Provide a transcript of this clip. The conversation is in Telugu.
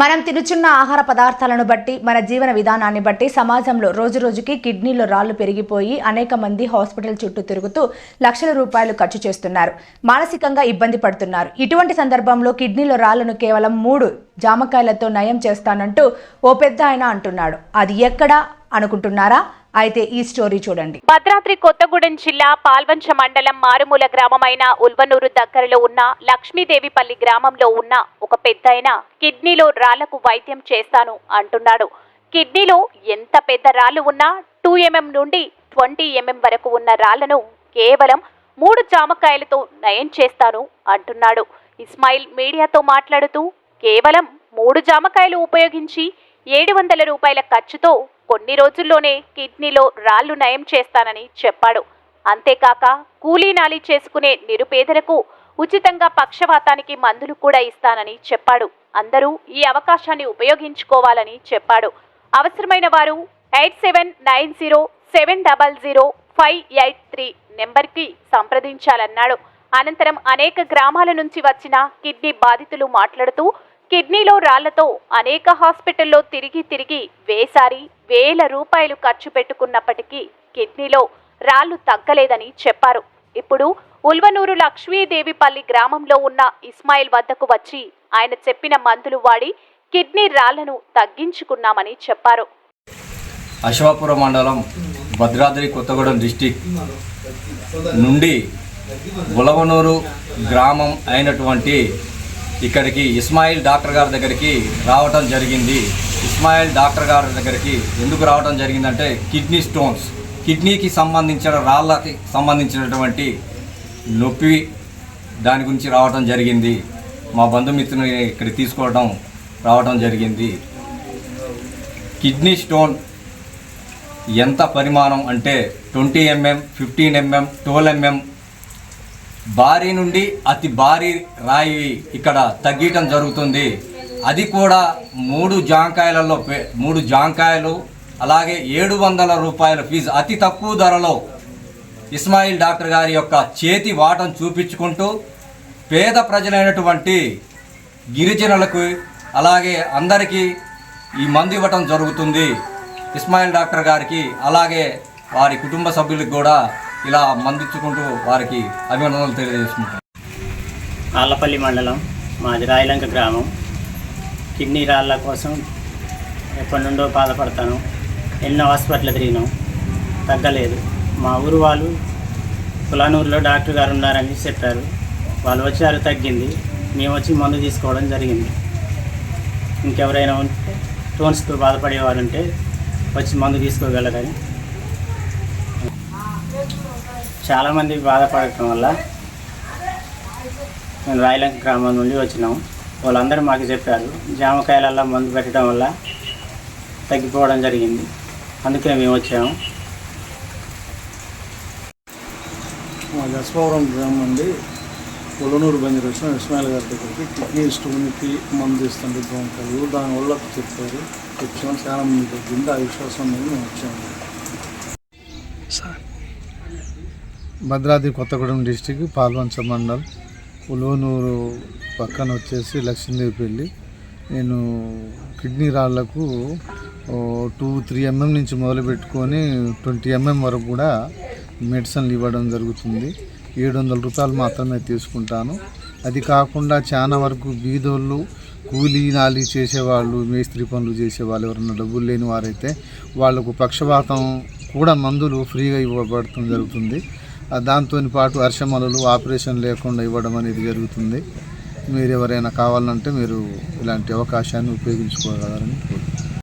మనం తినుచున్న ఆహార పదార్థాలను బట్టి మన జీవన విధానాన్ని బట్టి సమాజంలో రోజు రోజుకి కిడ్నీలో రాళ్ళు పెరిగిపోయి అనేక మంది హాస్పిటల్ చుట్టూ తిరుగుతూ లక్షల రూపాయలు ఖర్చు చేస్తున్నారు. మానసికంగా ఇబ్బంది పడుతున్నారు. ఇటువంటి సందర్భంలో కిడ్నీలో రాళ్ళను కేవలం మూడు జామకాయలతో నయం చేస్తానంటూ ఓ పెద్ద ఆయన అంటున్నాడు. అది ఎక్కడా? అనుకుంటున్నారా? అయితే ఈ స్టోరీ చూడండి. భద్రాద్రి కొత్తగూడెం జిల్లా పాల్వంచ మండలం మారుమూల గ్రామమైన ఉల్వనూరు దగ్గరలో ఉన్న లక్ష్మీదేవిపల్లి గ్రామంలో ఉన్న ఒక పెద్దాయన కిడ్నీలో రాళ్ళకు వైద్యం చేస్తాను అంటున్నాడు. కిడ్నీలో ఎంత పెద్ద రాళ్ళు ఉన్నా టూ ఎంఎం నుండి ట్వంటీ ఎంఎం వరకు ఉన్న రాళ్ళను కేవలం మూడు జామకాయలతో నయం చేస్తాను అంటున్నాడు. ఇస్మాయిల్ మీడియాతో మాట్లాడుతూ కేవలం మూడు జామకాయలు ఉపయోగించి ఏడు వందల రూపాయల ఖర్చుతో కొన్ని రోజుల్లోనే కిడ్నీలో రాళ్ళు నయం చేస్తానని చెప్పాడు. అంతేకాక కూలీనాలి చేసుకునే నిరుపేదలకు ఉచితంగా పక్షవాతానికి మందులు కూడా ఇస్తానని చెప్పాడు. అందరూ ఈ అవకాశాన్ని ఉపయోగించుకోవాలని చెప్పాడు. అవసరమైన వారు eight seven nine zero seven double zero five eight three నెంబర్కి సంప్రదించాలన్నాడు. అనంతరం అనేక గ్రామాల నుంచి వచ్చిన కిడ్నీ బాధితులు మాట్లాడుతూ కిడ్నీలో రాళ్ళతో అనేక హాస్పిటల్లో తిరిగి తిరిగి వేసారి వేల రూపాయలు ఖర్చు పెట్టుకున్నప్పటికీ కిడ్నీలో రాళ్ళు తగ్గలేదని చెప్పారు. ఇప్పుడు ఉల్వనూరు లక్ష్మీదేవిపల్లి గ్రామంలో ఉన్న ఇస్మాయిల్ వద్దకు వచ్చి ఆయన చెప్పిన మందులు వాడి కిడ్నీ రాళ్ళను తగ్గించుకున్నామని చెప్పారు. అశ్వాపురం మండలం భద్రాద్రి కొత్తగూడెం డిస్టిక్ నుండి ఉలవనూరు గ్రామం అయినటువంటి ఇక్కడికి ఇస్మాయిల్ డాక్టర్ గారి దగ్గరికి రావటం జరిగింది. ఇస్మాయిల్ డాక్టర్ గారి దగ్గరికి ఎందుకు రావటం జరిగిందంటే కిడ్నీ స్టోన్స్ కిడ్నీకి సంబంధించిన రాళ్ళకి సంబంధించినటువంటి నొప్పి దాని గురించి రావటం జరిగింది. మా బంధుమిత్రుని ఇక్కడ తీసుకోవడం రావటం జరిగింది. కిడ్నీ స్టోన్ ఎంత పరిమాణం అంటే twenty mm fifteen mm twelve mm భారీ నుండి అతి భారీ రాయి ఇక్కడ తగ్గటం జరుగుతుంది. అది కూడా మూడు జాంకాయలలో మూడు జాంకాయలు అలాగే ఏడు వందల రూపాయల ఫీజు. అతి తక్కువ ధరలో ఇస్మాయిల్ డాక్టర్ గారి యొక్క చేతి వాటం చూపించుకుంటూ పేద ప్రజలైనటువంటి గిరిజనులకు అలాగే అందరికీ ఈ మందు ఇవ్వటం జరుగుతుంది. ఇస్మాయిల్ డాక్టర్ గారికి అలాగే వారి కుటుంబ సభ్యులకు కూడా ఇలా మందించుకుంటూ వారికి అభినందనలు తెలియజేసుకుంటాం ఆళ్ళపల్లి మండలం మాది రాయలంక గ్రామం. కిడ్నీ రాళ్ళ కోసం ఎప్పటి నుండో బాధపడతాను. ఎన్నో హాస్పిటల్ తిరిగినాం. తగ్గలేదు. మా ఊరు వాళ్ళు కులానూరులో డాక్టర్ గారు ఉన్నారని చెప్పారు. వాళ్ళు వచ్చారు తగ్గింది. మేము వచ్చి మందు తీసుకోవడం జరిగింది. ఇంకెవరైనా ఉంటే టోన్స్తో బాధపడేవారు ఉంటే వచ్చి మందు తీసుకోగలరని చాలామంది బాధపడటం వల్ల మేము రాయలంక గ్రామం నుండి వచ్చినాం వాళ్ళందరూ మాకు చెప్పారు జామకాయలల్లో మందు పెట్టడం వల్ల తగ్గిపోవడం జరిగింది. అందుకే మేము వచ్చాము. మా దశపవరం గ్రామం నుండి పొలనూరు బంజరు వచ్చిన ఇస్మాయిల్ గారి దగ్గరికి కిడ్నీ స్టోన్కి మందు ఇస్తుంది బాగుంటుంది. దానివల్ల చెప్పారు. వచ్చాము చాలా మంది తగ్గింది ఆ విశ్వాసం మీద మేము వచ్చాము. భద్రాద్రి కొత్తగూడెం డిస్టిక్ పాల్వంచ మండల్ ఉలువనూరు పక్కన వచ్చేసి లక్ష్మీదేవిపల్లి. నేను కిడ్నీ రాళ్ళకు టూ త్రీ ఎంఎం నుంచి మొదలు పెట్టుకొని ట్వంటీ ఎంఎం వరకు కూడా మెడిసిన్లు ఇవ్వడం జరుగుతుంది. ఏడు వందల రూపాయలు మాత్రమే తీసుకుంటాను. అది కాకుండా చాలా వరకు బీదోళ్ళు కూలీ నాలి చేసేవాళ్ళు మేస్త్రి పనులు చేసేవాళ్ళు ఎవరన్నా డబ్బులు లేని వారైతే వాళ్ళకు పక్షపాతం కూడా మందులు ఫ్రీగా ఇవ్వబడటం జరుగుతుంది. దాంతో పాటు అర్షమలలు ఆపరేషన్ లేకుండా ఇవ్వడం అనేది జరుగుతుంది. మీరు ఎవరైనా కావాలంటే మీరు ఇలాంటి అవకాశాన్ని ఉపయోగించుకోగలరని కోరుతున్నాను